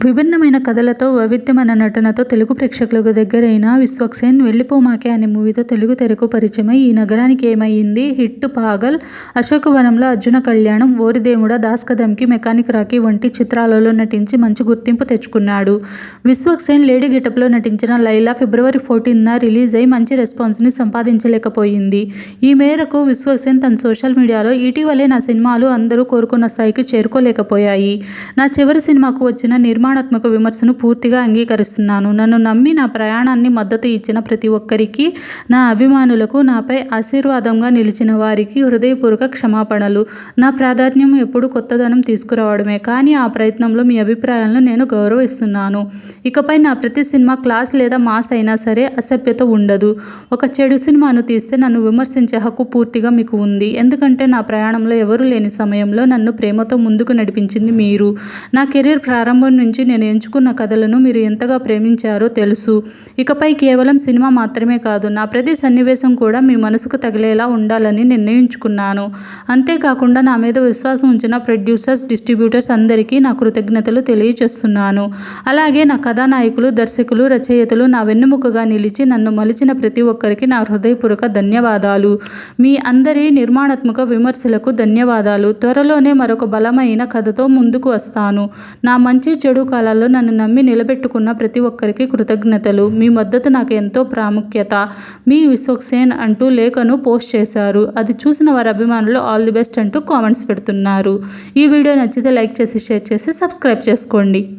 విభిన్నమైన కథలతో, వైవిధ్యమైన నటనతో తెలుగు ప్రేక్షకులకు దగ్గరైన విశ్వక్సేన్ 'వెళ్ళిపోమాకే' అనే మూవీతో తెలుగు తెరకు పరిచయమై 'ఈ నగరానికి ఏమయ్యింది', హిట్ 'పాగల్', 'అశోకవనంలో అర్జున కళ్యాణం 'ఓరిదేముడా', 'దాస్ కదంకి 'మెకానిక్ రాకీ' వంటి చిత్రాలలో నటించి మంచి గుర్తింపు తెచ్చుకున్నాడు. విశ్వక్సేన్ లేడీ గెటప్లో నటించిన 'లైలా' ఫిబ్రవరి ఫోర్టీన్న అయి మంచి రెస్పాన్స్ని సంపాదించలేకపోయింది. ఈ మేరకు విశ్వక్సేన్ తన సోషల్ మీడియాలో ఇటీవలే నా సినిమాలు అందరూ కోరుకున్న స్థాయికి చేరుకోలేకపోయాయి. నా చివరి సినిమాకు వచ్చిన నిర్మాణ నిర్మాణాత్మక విమర్శను పూర్తిగా అంగీకరిస్తున్నాను. నన్ను నమ్మి నా ప్రయాణాన్ని మద్దతు ఇచ్చిన ప్రతి ఒక్కరికి నా అభిమానులకు, నాపై ఆశీర్వాదంగా నిలిచిన వారికి హృదయపూర్వక క్షమాపణలు. నా ప్రాధాన్యం ఎప్పుడూ కొత్తదనం తీసుకురావడమే. కానీ ఆ ప్రయత్నంలో మీ అభిప్రాయాలను నేను గౌరవిస్తున్నాను. ఇకపై నా ప్రతి సినిమా క్లాస్ లేదా మాస్ అయినా సరే అసభ్యత ఉండదు. ఒక చెడు సినిమాను తీస్తే నన్ను విమర్శించే హక్కు పూర్తిగా మీకు ఉంది. ఎందుకంటే నా ప్రయాణంలో ఎవరూ లేని సమయంలో నన్ను ప్రేమతో ముందుకు నడిపించింది మీరు. నా కెరీర్ ప్రారంభం నుంచి నేను ఎంచుకున్న కథలను మీరు ఎంతగా ప్రేమించారో తెలుసు. ఇకపై కేవలం సినిమా మాత్రమే కాదు, నా ప్రతి సన్నివేశం కూడా మీ మనసుకు తగిలేలా ఉండాలని నిర్ణయించుకున్నాను. అంతేకాకుండా నా మీద విశ్వాసం ఉంచిన ప్రొడ్యూసర్స్, డిస్ట్రిబ్యూటర్స్ అందరికీ నా కృతజ్ఞతలు తెలియచేస్తున్నాను అలాగే నా కథానాయకులు, దర్శకులు, రచయితలు, నా వెన్నుముకగా నిలిచి నన్ను మలిచిన ప్రతి ఒక్కరికి నా హృదయపూర్వక ధన్యవాదాలు. మీ అందరి నిర్మాణాత్మక విమర్శలకు ధన్యవాదాలు. త్వరలోనే మరొక బలమైన కథతో ముందుకు వస్తాను. నా మంచి చెడు కాలాల్లో నన్ను నమ్మి నిలబెట్టుకున్న ప్రతి ఒక్కరికి కృతజ్ఞతలు. మీ మద్దతు నాకు ఎంతో ప్రాముఖ్యత. మీ విశ్వక్సేన్ అంటూ లేఖను పోస్ట్ చేశారు. అది చూసిన వారి అభిమానులు ఆల్ ది బెస్ట్ అంటూ కామెంట్స్ పెడుతున్నారు. ఈ వీడియో నచ్చితే లైక్ చేసి, షేర్ చేసి, సబ్స్క్రైబ్ చేసుకోండి.